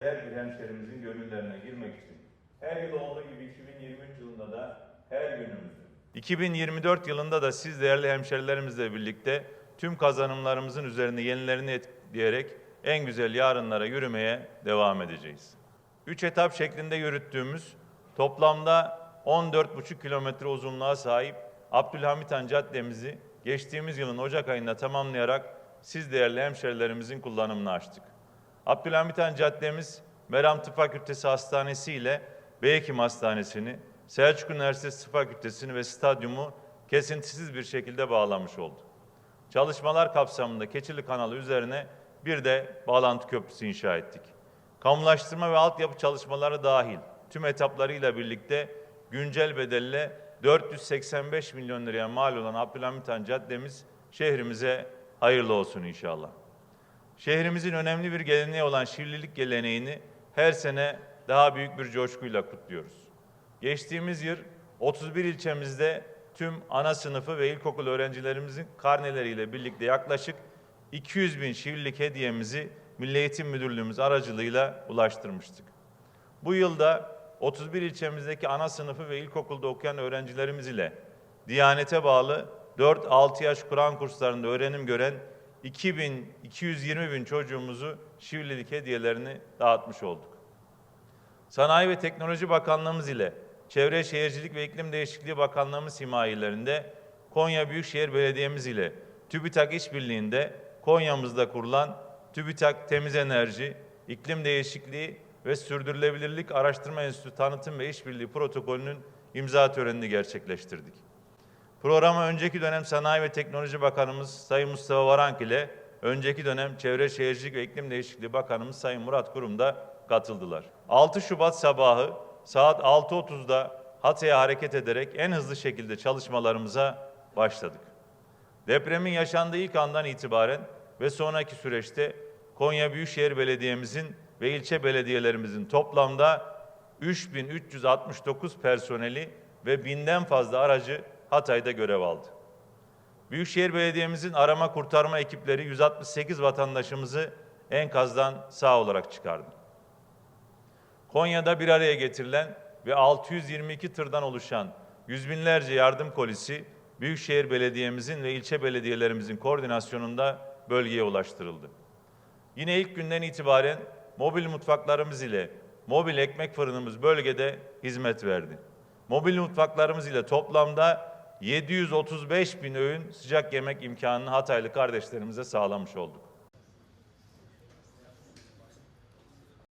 her bir hemşerimizin gönüllerine girmek için her yıl olduğu gibi 2023 yılında da her günümüzü 2024 yılında da siz değerli hemşerilerimizle birlikte tüm kazanımlarımızın üzerine yenilerini etkileyerek en güzel yarınlara yürümeye devam edeceğiz. Üç etap şeklinde yürüttüğümüz toplamda 14,5 kilometre uzunluğa sahip Abdülhamit Han Caddemizi geçtiğimiz yılın Ocak ayında tamamlayarak siz değerli hemşerilerimizin kullanımına açtık. Abdülhamit Han Caddemiz Meram Tıp Fakültesi Hastanesi ile Beyhekim Hastanesi'ni, Selçuk Üniversitesi Tıp Fakültesi'ni ve stadyumu kesintisiz bir şekilde bağlamış oldu. Çalışmalar kapsamında Keçili Kanalı üzerine bir de bağlantı köprüsü inşa ettik. Kamulaştırma ve altyapı çalışmaları dahil tüm etaplarıyla birlikte güncel bedelle 485 milyon liraya mal olan Abdülhamit Han Caddemiz şehrimize hayırlı olsun inşallah. Şehrimizin önemli bir geleneği olan şivlilik geleneğini her sene daha büyük bir coşkuyla kutluyoruz. Geçtiğimiz yıl 31 ilçemizde tüm ana sınıfı ve ilkokul öğrencilerimizin karneleriyle birlikte yaklaşık 200 bin şivlilik hediyemizi Milli Eğitim Müdürlüğümüz aracılığıyla ulaştırmıştık. Bu yılda 31 ilçemizdeki ana sınıfı ve ilkokulda okuyan öğrencilerimiz ile Diyanete bağlı 4-6 yaş Kur'an kurslarında öğrenim gören 2000 220 bin çocuğumuzu şivlilik hediyelerini dağıtmış olduk. Sanayi ve Teknoloji Bakanlığımız ile Çevre Şehircilik ve İklim Değişikliği Bakanlığımız himayelerinde Konya Büyükşehir Belediye'miz ile TÜBİTAK işbirliğinde Konya'mızda kurulan TÜBİTAK Temiz Enerji, İklim Değişikliği ve Sürdürülebilirlik Araştırma Enstitüsü Tanıtım ve İşbirliği Protokolü'nün imza törenini gerçekleştirdik. Programa önceki dönem Sanayi ve Teknoloji Bakanımız Sayın Mustafa Varank ile önceki dönem Çevre Şehircilik ve İklim Değişikliği Bakanımız Sayın Murat Kurum da katıldılar. 6 Şubat sabahı saat 6.30'da Hatay'a hareket ederek en hızlı şekilde çalışmalarımıza başladık. Depremin yaşandığı ilk andan itibaren ve sonraki süreçte Konya Büyükşehir Belediye'mizin ve ilçe belediyelerimizin toplamda 3369 personeli ve binden fazla aracı Hatay'da görev aldı. Büyükşehir Belediye'mizin arama kurtarma ekipleri 168 vatandaşımızı enkazdan sağ olarak çıkardı. Konya'da bir araya getirilen ve 622 tırdan oluşan yüz binlerce yardım kolisi Büyükşehir Belediye'mizin ve ilçe belediyelerimizin koordinasyonunda bölgeye ulaştırıldı. Yine ilk günden itibaren mobil mutfaklarımız ile mobil ekmek fırınımız bölgede hizmet verdi. Mobil mutfaklarımız ile toplamda 735 bin öğün sıcak yemek imkanını Hataylı kardeşlerimize sağlamış olduk.